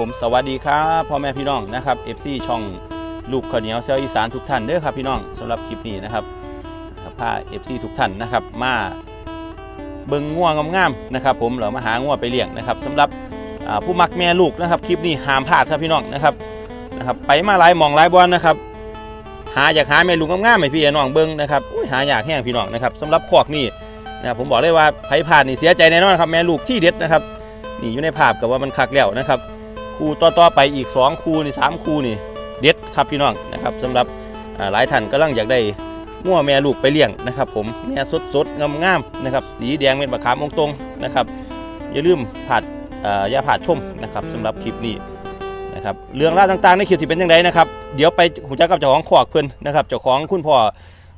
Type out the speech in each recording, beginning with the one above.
ผมสวัสดีครับพ่อแม่พี่น้องนะครับ FC ช่องลูกข้าวเหนียวเซลอีสานทุกท่านเด้อครับพี่น้องสำหรับคลิปนี้นะครับครับพา FC ทุกท่านนะครับมาเบิ่งง่วงงามๆนะครับ ผมเหลือมาหาง่วไปเลี้ยงนะครับสำหรับผู้มักแม่ลูกนะครับคลิปนี้ห้ามพลาดครับพี่น้องนะครับนะครับไปมาหลายมองหลายบอลนะครับหาอยากหาแม่ลูกงามๆให้พี่น้องเบิ่งนะครับอุ้ยหาอยากแห้งพี่น้องนะครับสำหรับคอกนี่นะครับผมบอกเลยว่าไผผ่านนี่เสียใจแน่นอนครับแม่ลูกที่เด็ดนะครับนี่อยู่ในภาพกับว่ามันคักแล้วนะครับ คู่ต่อๆไปอีก 2 คู่นี่3คู่นี่เด็ดครับพี่น้องนะครับสำหรับหลายท่านกำลังอยากได้งัวแม่ลูกไปเลี้ยงนะครับ ผมแม่สดๆงามๆนะครับสีแดงเป็นบะขามองตรงนะครับอย่าลืมผัดอย่าผัดชมนะครับสำหรับคลิปนี้นะครับเรื่องราวต่างๆในคลิปที่เป็นยังไงนะครับ เดี๋ยวไปหูจักกับเจ้าของขอกเพิ่นนะครับเจ้าของคุณพ่อ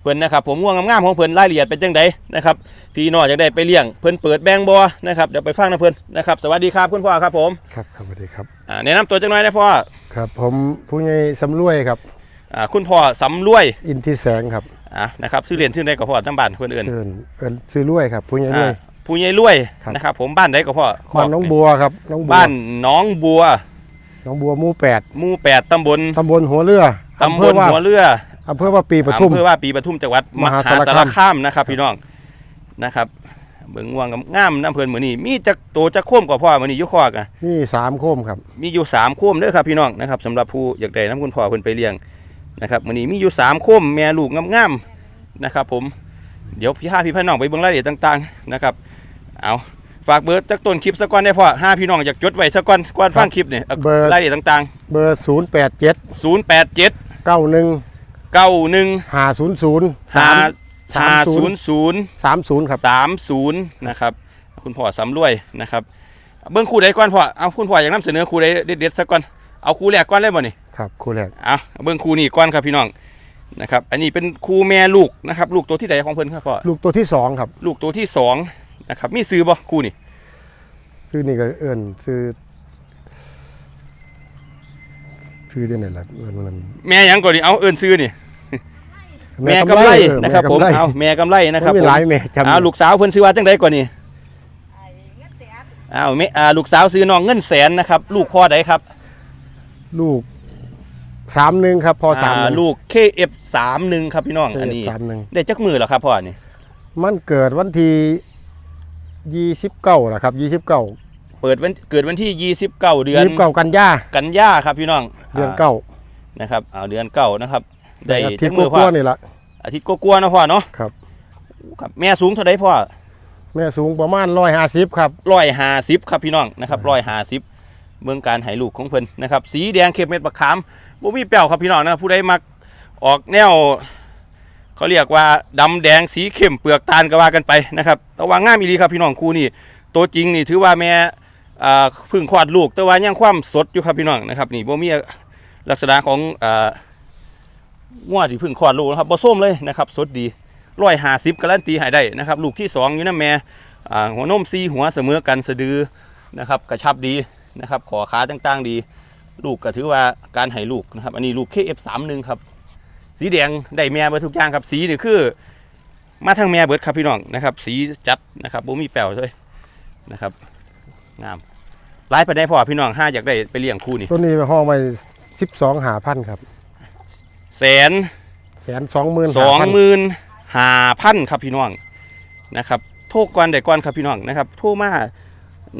เพิ่นนะครับผมง่วงงามๆของเพิ่นรายละเอียดเป็นจังไดนะครับพี่น้องอยากได้ไปเลี้ยงเพิ่นเปิดแบงบ่นะครับเดี๋ยวไปฟังนะเพิ่นนะครับสวัสดีครับคุณพ่อครับผมครับครับสวัสดีครับอ่าแนะนำตัวจังหน่อยนะพ่อครับ ผมผู้ใหญ่สำรวยครับอ่าคุณพ่อสำรวยอินทิแสงครับอ่านะครับชื่อเรียนชื่อใดก็พ่อน้ำบ้านเพิ่นเอิ้นเชิญเอินซื้อรวยครับผู้ใหญ่รวอ่าย ผู้ใหญ่รวยครับ นะครับผมบ้านใดก็พ่อบ้านน้องบัวครับน้องบัวบ้านหน้องบัวน้องบัวหมู่แปดหมู่8ตำบลตำบลหัวเรือตำบลว่าหัวเรือ อำเภอว่าปีปทุมอำเภอว่าปีปทุมจังหวัดมมหาหาสาสารรคาคามมนะครับ พี่น้องนะครับเบิ่งง่วงงามๆน้ำเพิ่นมื้อนี้มีจักโตจักโคมกว่าพ่อมื้อนี้อยู่คอกอะนี่สามโคมครับ มีอยู่3โคมเด้อครับพี่น้องนะครับสำหรับผู้อยากได้น้ำคุณพ่อเพิ่นไปเลี้ยงนะครับมื้อนี้มีอยู่3โคมแม่ลูกงามๆนะครับ ผมเดี๋ยวพี่ห้าพี่พี่น้องไปเบิ่งรายละเอียดต่าง ๆนะครับ เอาฝากเบอร์จากต้นคลิปสักก่อนได้พ่อห้าพี่น้องอยากจดไว้สักก่อนก่อนฟังคลิปเนี่ยเอาเบอร์รายละเอียดต่างเบอร์ศูนย์แปดเจ็ดๆ0 8 7เก้าหนึ่ง 9 1ห้าศูนย์ศูนย์สาม5 5 0 0สามศูนย์ครับ30นะครับคุณพ่อสำรวยนะครับเบิ่งคู่ใดก่อนพ่อเอาคุณพ่ออยากนำเสนอคู่ใดเด็ดๆสักก่อนเอาคู่แรกก่อนเลยบ่นี่ครับคู่แรกเอาเบิ่งครูนี่ก้อนครับพี่น้องนะครับอันนี้เป็นครูแม่ลูกนะครับลูกตัวที่ใดของเพิ่นครับพ่อลูกตัวที่สองครับ ลูกตัวที่สองนะครับมีซื้อบ่ครูนี่ซื้อนี่ก็เอินซื้อซื้อได้ไหนล่ะเอินมันแม่หยังก่อนนี่เอาเอิ้นซื้อนี่ แม่กำกำไรไรเออนะครับผมแกำไรเอาแม่กำไรนะครับมีผมหลายแม่จำเอาลูกสาวเพิ่นซื้อว่าจังไดก่อนนี่เอาแม่อ่าลูกสาวซื้อน้องเงินแสนนะครับ ลูกพ่อใดครับ ลูกสามหนึ่งครับพอสามอ่าลูก KF31 ครับพี่น้องอันนี้สามหนึ่งได้จักมือแล้วครับพ่อนี่มันเกิดวันที่ยี่สิบเก้าแหละครับยี่สิบเก้าเปิดวันเกิดวันที่29เดืเดืออนนเก้ากันยากันยาครับพี่น้องเดือนเก้านะครับเอาเดือนเก้านะครับ ได้อาทิจัตกย์มือกพ่อว่าๆนี่แหละอาทิตย์ก็กลัวๆนะพ่อเนาะครับ ครับแม่สูงเท่าไดพ่อ แม่สูงประมาณร้อยห้าสิบครับ ร้อยห้าสิบครับพี่น้องนะครับร้อยห้าสิบเบื้องการให้ลูกของเพิ่นนะครับสีแดงเข้มเม็ดบักขามบ่มีแป้วครับพี่น้องนะผู้ใดมักออกแนวเขาเรียกว่าดำแดงสีเข้มเปลือกตาลก็ว่ากันไปนะครับแต่ว่างามอีหลีครับพี่น้องคู่นี้ตัวจริงนี่ถือว่าแม่อ่าเพึ่งคลอดลูกแต่ว่ายังความสดอยู่ครับพี่น้องนะครับนี่บ่มีลักษณะของอ่า งัวที่เพึ่งคลอดลูกนะครับบ่ส้มเลยนะครับสดดีร้อยห้าสิบการันตีให้ได้นะครับ ลูกที่สองอยู่นะแม่หัวนมซีหัวเสมอกันสะดือนะครับกระชับดีนะครับขอขาต่างๆดี ลูกก็ถือว่าการให้ลูกนะครับอันนี้ลูก KF31 ครับสีแดงได้แม่เบิดทุกอย่างครับสีนี่คือ มาทางแม่เบิดครับพี่น้องนะครับสีจัดนะครับบ่มีแป้วเลยนะครับงามหลายไปได้พอพี่น้องห้าอยากได้ไปเลี้ยงคู่นี่ตัวนี้ไปห้องไปสิบสองหาพันครับ แสนแสนสองหมื่นสองหมื่นห้าพันครับพี่น้องนะครับโทรก่อนได้ก่อนครับพี่น้องนะครับโทรมา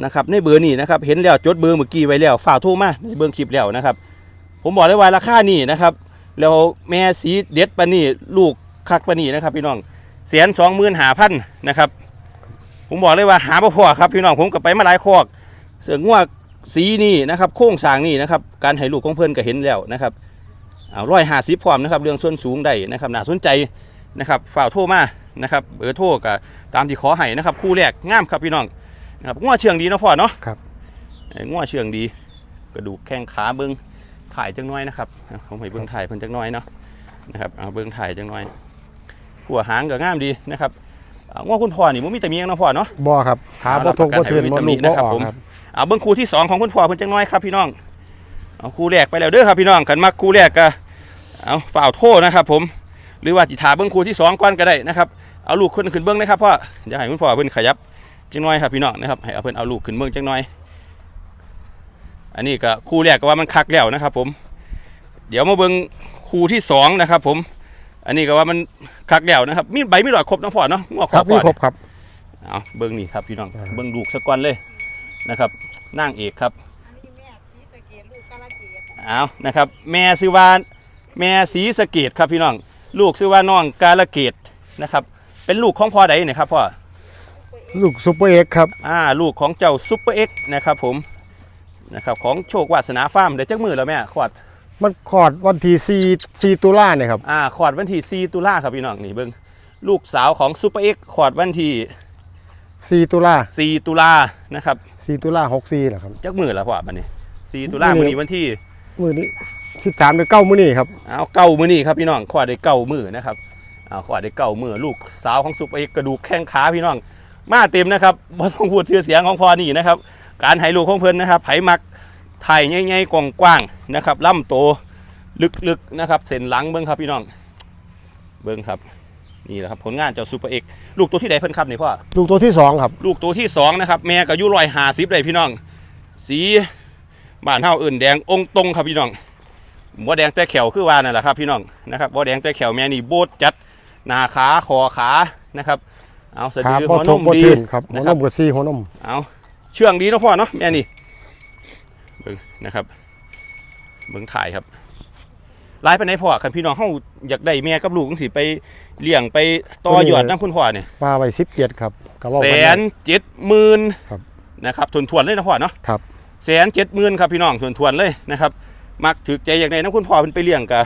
นะครับในเบอร์นี่นะครับเห็นแล้วจดเบอร์เมื่อกี้ไว้แล้วฝากโทรมาในเบอร์คลิปแล้วนะครับ ผมบอกเลยว่าราคานี่นะครับแล้วแม่สีเด็ดปานนี่ลูกคักปานนี่นะครับ พี่น้องแสนสองหมื่นห้าพันนะครับ ผมบอกเลยว่าหาบ่พอครับพี่น้องผมก็ไปมาหลายคอกเสืองวกสีนี่นะครับ โค้งสร้างนี่นะครับ การให้ลูกของเพิ่นก็เห็นแล้วนะครับ เอาร้อยห้าสิบพร้อมนะครับเรื่องส่วนสูงได้นะครับน่าสนใจนะครับฝ่ากโทรมานะครับเบอร์โทรก็ตามที่ขอให้นะครับคู่แรกงามครับพี่น้องนะครับง้อเชื่องดีเนาะพ่อเนาะครับเอ้ยง้อเชื่องดีกระดูกแข้งขาเบิ้งถ่ายจังน้อยนะครับเอาผมให้เบิ้งถ่ายเพิ่นจังน้อยเนาะนะครับเอาเบิ้งถ่ายจังน้อย หัวหางก็งามดีนะครับเอาง้อคุณพ่อนี่มันมีแต่เมียงเนาะพ่อเนาะบ่ครับขาเอาบ่รับทงประกันบ่ทืนให้บ่วิตามิลูนกบ่นะครับออกผมครับเอาเบิ้งคู่ที่สองของคุณพ่อเพิ่นจังน้อยครับพี่น้องเอาคู่แรกไปแล้วเด้อครับพี่น้องกันมาคู่แรกก็ เอาฝ่าวโทษนะครับ ผม หรือว่าจิถาเบิ้งคู่ที่สองก่อนก็ได้นะครับ เอาลูกขึ้นขึ้นเบิ้งนะครับพ่ออย่าให้คุณพ่อเพิ่นขยับจังน้อยครับพี่น้องนะครับ ให้เอาเพิ่นเอาลูกขึ้นเบิ้งจังน้อย อันนี้ก็คู่แรกก็ว่ามันคักแล้วนะครับ ผม เดี๋ยวมาเบิ่งคู่ที่สองนะครับ ผม อันนี้ก็ว่ามันคักแล้วนะครับ มีใบมีหลอดครบเนาะพ่อเนาะงอกครับพ่นี่อครบครับเอาเบิ่งนี่ครับพี่น้องอ่าเบิ่งลูกสะก่อนเลยนะครับนางเอกครับอันนี้แม่สีสะเกดลูกกาลเกดเอานะครับ แม่ซื้อว่า แม่สีสะเกตครับพี่น้อง ลูกซื้อว่าน้องกาลเกตนะครับ เป็นลูกของพ่อใดเนี่ยครับพ่อลูกซุปเปอร์เอ็กซ์ครับอ่าลูกของเจ้าซุปเปอร์เอ็กซ์นะครับผมนะครับของโชควาสนาฟาร์มเดี๋ยวจักมือแล้วแม่ขวดมันคลอดวันที่สี่สี่ตุลาเนี่ยครับอ่าขวดวันที่4ตุลาครับพี่น้องนี่เบิ่งลูกสาวของซุปเปอร์เอ็กซ์ขวดวันที่สี่ตุลา4ตุลานะครับสี่ตุลาหกสี่แหละครับจักมือแล้วพ่อบัดนี้4ตุลามื้มื้ออนี้นี้วันที่มือนี้ สิบสามเดือนเก้ามื้อนี้ครับเอาเก้ามือนี่ครับพี่น้องขวาได้เก้ามือนะครับเอาขวาได้เก้ามือลูกสาวของซุปเปอร์เอ็กซ์กระดูกแข้งขาพี่น้อง มาเต็มนะครับบ่ต้องพูดชื่อเสียงของพอนี่นะครับ การให้ลูกของเพิ่นนะครับไผมักไทยใหญ่ๆกว้างๆนะครับล่ำโตลึกๆนะครับเส้นหลังเบิ้งครับพี่น้อง เบิ้งครับนี่แหละครับผลงานเจ้าซุปเปอร์เอ็กซ์ลูกตัวที่ใดเพิ่นครับนี่พ่อลูกตัวที่สองครับ ลูกตัวที่สองนะครับแม่ก็อายุร้อยหาสิบเลยพี่น้อง สีบ้านเฮาอื่นแดงองค์ตรงครับพี่น้อง บ่แดงแต่แขวคือว่านั่นแหละครับพี่น้องนะครับบ่แดงแต่แขวแม่นี่โบดจัดหน้าขาคอขานะครับ เอาสะขาดือพอหัวนทมกพอดีตื่นครับหัวนะนครับมกับซี่หัวนมเอาเชื่องดีเนาะพ่อเนาะแม่นี่เบิ่งนะครับเบิ่งถ่ายครับไล่ไปไหนพ่อคันพี่น้องเฮาอยากได้แม่กับลูกจังสิไปเลี้ยงไปต่อยอดนํคุณพ่อเนี่ยปลาไว้สิบเจ็ดครับกระบอกแสกันนเจ็ดหมื่นครับนะครับทวนทวนๆเลยนะพ่อเนาะครับแสนเจ็ดหมื่นครับพี่น้องทวนทวนๆเลยนะครับ มักถือใจอย่างใดนะคุณพ่อเพิ่นไปเลี้ยงกะ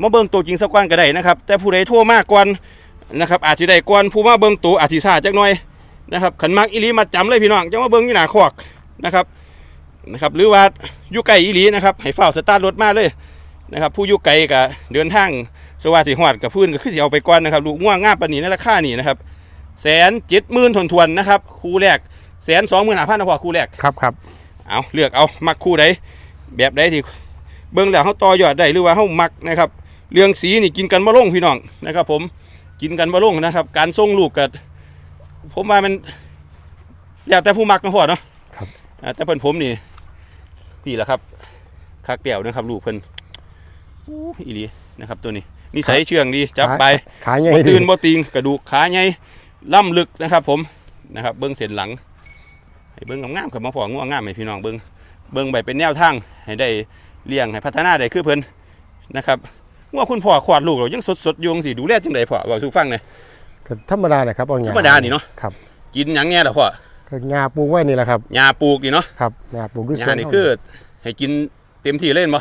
มาเบิ่งตัวจริงสักวันก็ได้นะครับ แต่ผู้ใดโทรมากกว่านะครับอาจสิได้ก่อนผู้มาเบิ่งตัวอาจสิซ่าจักหน่อยนะครับขันมักอีหลีมาจำเลยพี่น้องจะมาเบิ่งอยู่หน้าคอกนะครับนะครับหรือว่าอยู่ไกลอีหลีนะครับให้เฝ้าสตาร์ทรถมาเลยนะครับผู้อยู่ไกลก็เดินทางสวัสดิฮอดกับพื้นก็คือสิเอาไปก่อนนะครับลูกง่วงง่ามปานนี้ในราคานี่นะครับแสนเจ็ดหมื่นทวนทวนๆนะครับคู่แรกแสนสองหมื่นห้าพันนะพ่อคู่แรกครับครับเอาเลือกเอามักคู่ใดแบบใดที่ เบิ่งแล้วเฮาต่อยอดได้หรือว่าเฮามักนะครับ เรื่องสีนี่กินกันบ่ลงพี่น้องนะครับ ผมกินกันบ่ลงนะครับ การส่งลูกก็ผมว่ามันแล้วแต่ผู้มักนะพ่อเนาะครับอ่าแต่เพิ่นผมนี่พี่ล่ะครับคักเดี่ยวนะครับ ลูกเพิ่นอู้อีหลีนะครับตัวนี้นิสัยเชื่องดีจับไปขายใหญ่บ่ดีตื่นบ่ติงกระดูกขาใหญ่ล่ำลึกนะครับ ผมนะครับ เบิ้งเส้นหลังให้เบิ้งงามๆกับมาพอง่วงงามให้พี่น้องเบิ้งเบิ้งไปเป็นแนวทางให้ได้ เลี้ยงให้พัฒนาได้คือเพิ่นนะครับง่วคุณพ่อขวาดลูกเรายังสดๆอยู่จังสิดูแลจังไดพ่อเว้าสู่ฟังหน่อยก็ธรรมดาเลยครับเอาหธญ้ารรมดานี่เนาะครับกินหยังแน่ล่ะพ่อก็หญ้าปลูกไว้นี่แหละครับหญ้าปลูกนี่เนาะครับหญ้าปลูกคือหสญ้าวนนี่เฮาคือ ให้กินเต็มที่เลยเห็นบ่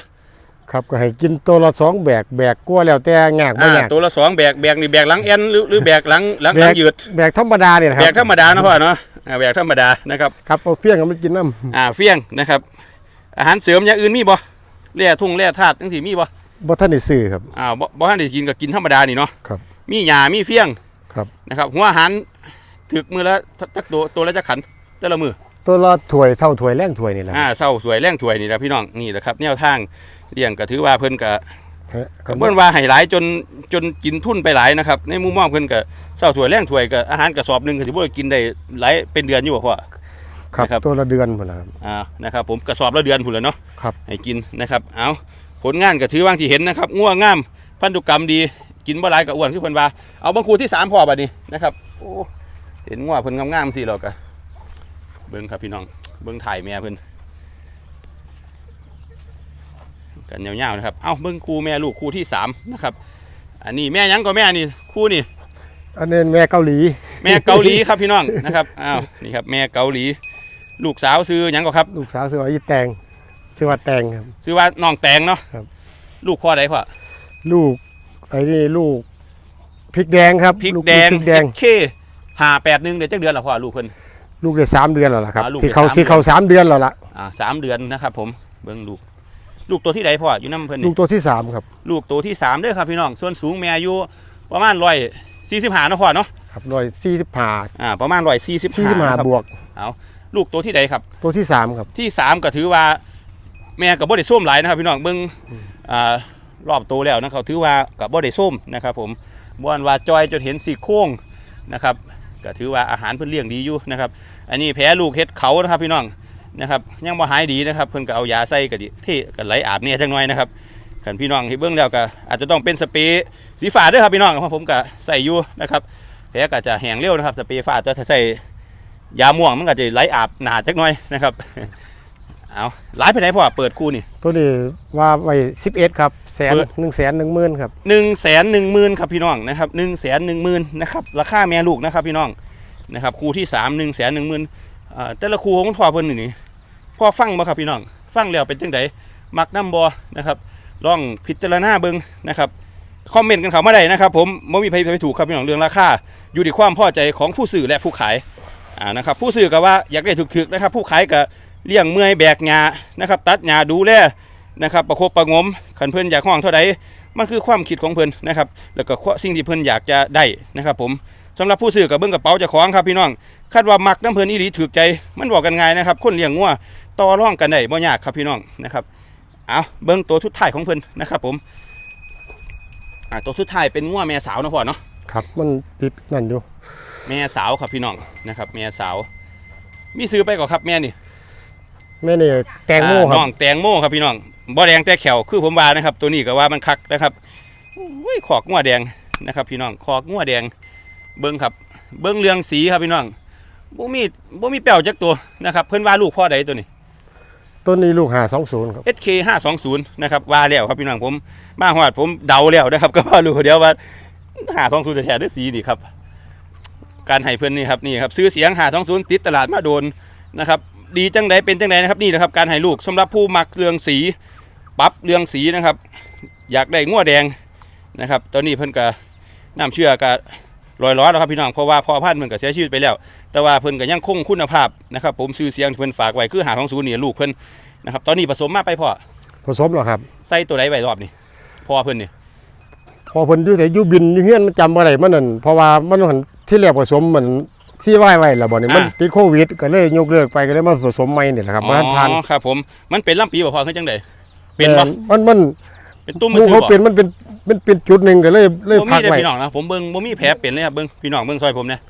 ครับก็ให้กินตัวละสองแบกแบกกลัวแล้วแต่ยากไม่อ่ายากตัวละสองแบกแบกนี่แบกหลังแอนหรือหรือแบกหลังหลังหแบลังกยืดแบกธรรมดาเนี่ยนะคแบรับกธรรมดานะพ่อเนาะอ่าแบกธรรมดานะครับครับเอาเฟี้ยงกับมันกินน้ำอ่าเฟี้ยงนะครับ อาหารเสริมอย่างอื่นมีบ่ แร่ทุ่งแร่ธาตุจังซี่มีบ่บ่ทันได้ซื้อครับอ่าบ่บ่ทันได้กินก็กินธรรมดานี่เนาะครับมีหญ้ามีเฟี้ยงครับนะครับหัวอาหารถึกมือละจักตัวตัวละจักขันแต่ละมือตัวละถ้วยเท่าถ้วยแรงถ้วยนี่แหละอ่าเศร้าสวยแรงถวยนี่แหละพี่น้องนี่แหละครับแนวทางเลี้ยงก็ถือว่าเพิ่นก็ฮะคก็รับเพิ่นว่าให้หลายจนจนกินทุนไปหลายนะครับในมุมมองเพิ่นก็เศร้าถวยแรงถวยก็อาหารกระสอบหนึงก็สิบ่ได้กินได้หลายเป็นเดือนอยู่บ่พ่อ ครับ นะครับตัวละเดือนพุ่นล่ะครับ อ่านะครับผมกระสอบละเดือนพุ่นแหล้วเนาะครับ ให้กินนะครับเอาผลงานก็ถือว่างที่เห็นนะครับง่วงงามพันธุกรรมดีกินบ่หลายก็อ้วนคือเพิ่นว่าเอาบางคูที่สามพอบัดนี้นะครับโอ้เห็นง่วงเพิ่นงามๆสิเราก็เบิ่งครับพี่น้องเบิ่งถ่ายแม่เพิ่นกันยาวๆนะครับเอาเบิ่งคู่แม่ลูกคู่ที่สามนะครับอันนี้แม่หยังก็แม่นี่คู่นี่ อันนี้แม่เกาหลี แม่เกาหลีครับพี่น้องนะครับ อ้าว นี่ครับแม่เกาหลี ลูกสาวซื้อหยังก็ครับ ลูกสาวชื่อว่าอีแตงชื่อว่าแตงครับ ซื้อว่าน้องแตงเนาะครับ ลูกข้อใดพ่อลูกไอ้นี่ลูกพริกแดงครับพริกลูแดงพริกแดง เคหาแปดหนึ่งเดี๋ยวจักเดือนละพ่อลูกเพิ่น ลูกได้สามเดือนแล้วล่ะครับอ่าลูกสิเขาได้สาม สิเขาสามเดือนแล้วล่ะอ่าสามเดือนนะครับผมเบิ่งลูก ลูกตัวที่ใดพ่ออยู่น้ำเพิ่นลูนี่กตัวที่สามครับลูกตัวที่สามเด้อครับพี่น้อง ส่วนสูงแม่อายุประมาณร้อยสี่สิบห้านาะพ่อเนาะครับร้อยสี่สิบห้าอ่าประมาณร้อยสี่สิบสี่สิบห้าห้าบวก ลูกตัวที่ใดครับ ตัวที่สามครับ ที่สามก็ถือว่าแม่กับบ่ได้ส้มหลายนะครับ พี่น้องเบิ่งอ่ารอบโตวแล้วนะครับถือว่ากับบ่ได้ส้มนะครับ ผมบ่อนว่าจอยจนเห็นสีโครงนะครับก็ถือว่าอาหารเพิ่นเลี้ยงดีอยู่นะครับ อันนี้แพ้ลูกเฮ็ดเขานะครับ พี่น้องนะครับ ยังบ่หายดีนะครับ เพิ่นก็เอายาใส่กับที่กับไหลอาบเนี่ยจังหน่อยนะครับคันพี่น้องที่เบิ่งแล้วก็อาจจะต้องเป็นสเปรย์สีฟ้าเด้วยครับพี่น้องเพราะผมก็ใส่อยู่นะครับแผลก็จะแห้งเร็วนะครับสเปรย์ฟ้าแต่ถ้าใส่ ยาม่วงมันก็จะไหลอาบหนาจักหน่อยนะครับ เอาหลายไปไหนพ่อเปิดคู่นี่ ตัวนี้ว่าไว้11ครับแสนเปิด หนึ่งแสนหนึ่งหมื่นครับหนึ่งแสนหนึ่งหมื่นครับพี่น้องนะครับหนึ่งแสนหนึ่งหมื่นนะครับราคาแม่ลูกนะครับพี่น้องนะครับคู่ที่สามหนึ่งแสนหนึ่งหมื่นแต่ละคู่ของคุณพ่อเพิ่นนี่นี่พ่อฟังบ่ครับพี่น้อง ฟังแล้วเป็นจังไดมักน้ำบอนะครับลองพิจารณาเบิ่งนะครับคอมเมนต์กันเข้ามาได้นะครับ ผมไม่มีใครไปถูกครับพี่น้องเรื่องราคาอยู่ที่ความพอใจของผู้ซื้อและผู้ขาย อ่านะครับผู้ซื้อก็ว่าอยากได้ถูกๆนะครับ ผู้ขายก็เลี้ยงเมื่อยแบกหญ้านะครับ ตัดหญ้าดูแลนะครับประคบประงมขันเพิ่อนอยากห้องเท่าใดมันคือความคิดของเพิ่อนนะครับแล้วก็สิ่งที่เพิ่อนอยากจะได้นะครับ ผมสำหรับผู้ซื้อกับเบิ้งกระเป๋าจะของครับพี่น้องคาดว่ามักน้ำเพิ่นอีหลีถูกใจ มันบอกกันง่ายนะครับ คนเลี้ยงงัวต่อร่องกันได้บ่ยากครับพี่น้องนะครับเอาเบิ้งตัวสุดท้ายของเพิ่อนนะครับ ผมอ่าตัวสุดท้ายเป็นงัวแม่สาวนะพ่อเนาะครับ มันติดนั่นอยู่ แม่สาวครับพี่น้องนะครับ แม่สาว มีซื้อไปก่อนครับแม่นี่แม่นี่แตงโมคอ่ารับน้องแตงโมครับพี่น้องบ่แดงแต่แขวคือผมว่านะครับ ตัวนี้ก็ว่ามันคักนะครับอุ้ยขอกงัวแดงนะครับ พี่น้องขอกงัวแดง เบิ้งครับ เบิ้งเรืองสีครับพี่น้องบ่มีบ่มีแป้วจักตัวนะครับ เพิ่นว่าลูกพ่อใดตัวนี้ ต้นนี้ลูกหาสองศูนย์ครับ SK 520นะครับว่าแล้วครับพี่น้องผมมาฮอดผมเดาแล้วนะครับ ก็ว่าลูกเดียวว่า520จะแท้ด้วยสีนี่ครับ การให้เพิ่นนี่ครับนี่ครับซื้อเสียง520ติดตลาดมาโดนนะครับดีจังใดเป็นจังใดนะครับนี่นะครับการให้ลูกสำหรับผู้มักเรืองสีปรับเรืองสีนะครับ อยากได้งัวแดงนะครับ ตอนนี้เพิ่นก็น้ำเชื่อก็ลอยล้อแล้วครับพี่น้องเพราะว่าพ่อพันธุ์มันก็เสียชีวิตไปแล้ว แต่ว่าเพิ่นก็ยังคงคุณภาพนะครับ ผมซื้อเสียงที่เพิ่นฝากไว้คือ520นี่ลูกเพิ่นนะครับตอนนี้ผสมมาไปพ่อผสมเหรอครับใส่ตัวใดไว้รอบนี้พ่อเพิ่นนี่พอเพิ่นอยู่แต่อยู่บินอยู่เฮียนมันจำบ่ได้มันนั่นเพราะว่ามันหัน ที่แรกผสมเหมือนที่ไหว้ไว้แล้วบ่นี่มันติดโควิด ก็เลยยกเลิกไปก็เลยมาผสมใหม่นี่แหละครับอ๋มันผ่านอครับผมมันเป็นลำปีบ่พ่อคือจังไดเป็นบ่มันมันเป็นตุ้มหมือมูซื้อเขาบ่ เป็นมันเป็นมันเป็นจุดหนึ่งก็เลยเลยบ่พัมีกเด้อไว้พี่น้องนะผมเบิ่งบ่มีแผลเป็นเลยครับเบิ่งพี่น้องเบิ่งซอยผมเนี่ย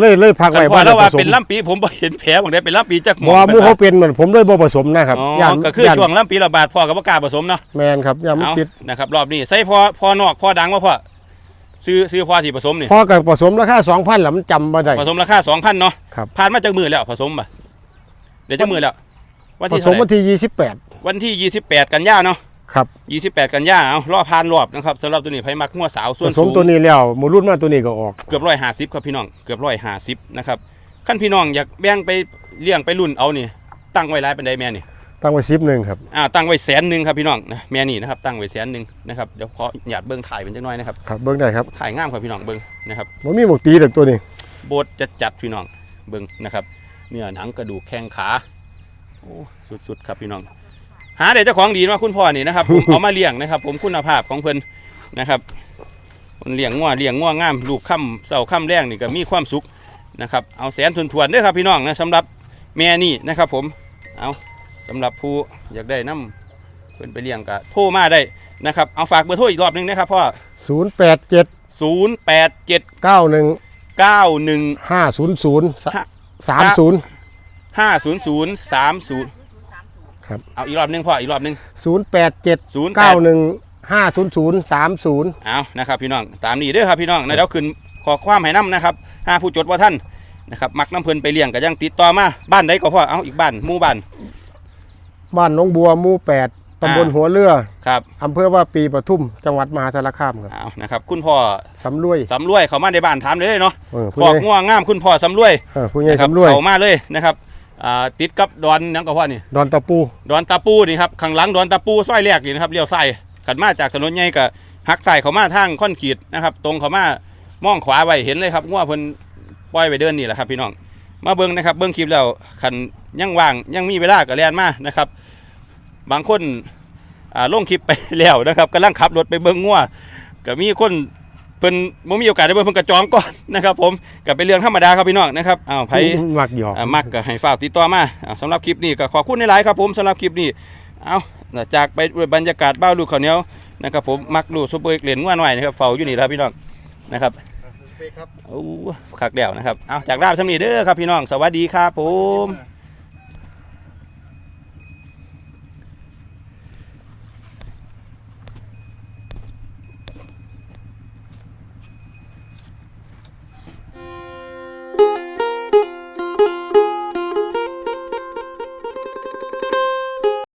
เลยเลยพักกันไว้พ่อบ้านแล้วว่าผสมเป็นลำปีผมบ่เห็นแผลบ่ได้เป็นลำปีจักหมบ่ว่าหมูเขาเป็นเหมือนผมเลยบ่ผสมนะครับอ๋ย่าอนก็คือย่านช่วงลำปีระบาดพ่อก็บ่กล้าผสมเนาะแมนครับย่านมันเอาติดนะครับรอบนี้ใส่พ่อพ่อนอกพ่อดังบ่พ่อ ซื้อซื้อพ่อที่ผสมนี่พอกับผสมราคา2,000แล้วมันจำบ่ได้ ผสมราคา2,000เนาะครับผ่านมาจากมือแล้วผสมบ่เดี๋ยวจักมือแล้ววันผที่สเท่ามไหร่วันที่28วันที่28กันยายนเนาะครับ28กันยาเอารอบพานรอบนะครับสำหรับตัวนี้ไผมักงัวสาวส่ผวนสสูมง ตัวนี้แล้วหมูรุ่นมาตัวนี้ก็ออก เกือบร้อยห้าสิบครับพี่น้องเกือบร้อยห้าสิบนะครับขั้นพี่น้องอยากแบ่งไปเลี้ยงไปรุ่นเอานี่ตั้งไว้ร้ายเป็นไดแม่นี่ ตั้งไว้10นึงครับอ่าตั้งไว้แสนหนึ่งครับพี่น้องนะแม่นี่นะครับตั้งไว้แสนหนึ่งนะครับเดี๋ยวขอหยาดเบิ้งถ่ายเป็นจังน้อยนะครับครับเบิ่งได้ครับถ่ายงามครับพี่น้องเบิ้งนะครับบ่มีหมวกตีดอกตัวนี้โบดจะจัดพี่น้องเบิ้งนะครับเนื้อหนังกระดูกแข้งขาโอ้สุดๆครับพี่น้อง หาได้เจ้าของดีเนาะคุณพ่อนี่นะครับผมเอามาเลี้ยงนะครับ ผมคุณภาพของเพิ่นนะครับคนเลี้ยงงัวเลี้ยงงัวงามลูกค่ำเสาค่ำแรงนี่ก็มีความสุขนะครับเอาแสนทุนทวนๆเด้อครับพี่น้องนะสำหรับแม่นี่นะครับ ผมเอา สำหรับผู้อยากได้น้ำเพิ่นไปเลี้ยงก็โทรมาได้นะครับเอาฝากเบอร์โทรอีกรอบหนึงนะครับพ่อ087ศูนย์แปดเจ็ด91เก้าหนึ่ง500ห้า30ห้าศูนย์ศูนย์สามศูนย์ครับเอาอีกรอบหนึงพ่ออีกรอบหนึง087ศูนย์แปด91 500 30เอานะครับพี่น้องตามนี้เด้อครับพี่น้องนะเดี๋ยวขึ้นขอความให้น้ำนะครับห้าผู้จดว่าท่านนะครับมักน้ำเพลินไปเลี้ยงก็ยังติดต่อมาบ้านใดก็พ่อเอาอีกบ้านหมู่บ้าน บ้านหนองบัวหมู่8ตำบลอ่าหัวเรือครับอำเภอว่าปีปทุมจังหวัดมหาสารคามครับเอานะครับ คุณพ่อสำรวยสำรวยเขามาในบ้านถามเลยเนาะเออขผู้อกใหญ่ง่วงงามคุณพ่อสำรวยเออผู้ใหญ่นะครับสำรวยเขามาเลยนะครับอ่าติดกับดอนหยังก็พ่อนี่ดอนตะปู ดอนตาปูนี่ครับข้างหลังดอนตาปูซอยแรกนี่นะครับเลี้ยวซ้ายขันมาจากถนนใหญ่ก็หักซ้ายเขามาทางค่อนขีดนะครับ ตรงเขามามองขวาไว้เห็นเลยครับง่วงเพิ่นปล่อยไปเดินนี่แหละครับพี่น้อง มาเบิ้งนะครับเบิ้งคลิปแล้วขันยังว่างยังมีเวลาก็แล่นมานะครับ บางคนอ่าลงคลิปไปแล้วนะครับกำลังขับรถไปเบิ้งง่วก็มีคนเพิ่นบ่มีโอกาสได้เบิ้งเพิ่นกระจองก่อนนะครับผมก็เป็นเรื่องธรรมดาครับพี่น้องนะครับอ้าวไผมักหยอกอ่ามักก็ให้ฝากติดต่อมาอ่าสำหรับคลิปนี้ก็ขอบคุณในหลายๆครับผมสำหรับคลิปนี้เอาจากไปด้วยบรรยากาศบ้าวลูกข้าวเหนียวนะครับผมมักลูกซุปเปอร์เอกเหรียญง่วนหน่อยนะครับเฝ้าอยู่นี่แล้วพี่น้องนะครับ โอ้ขักเดี่ยวนะครับเอาจากราบสำนีเด้อครับพี่น้องสวัสดีครับผม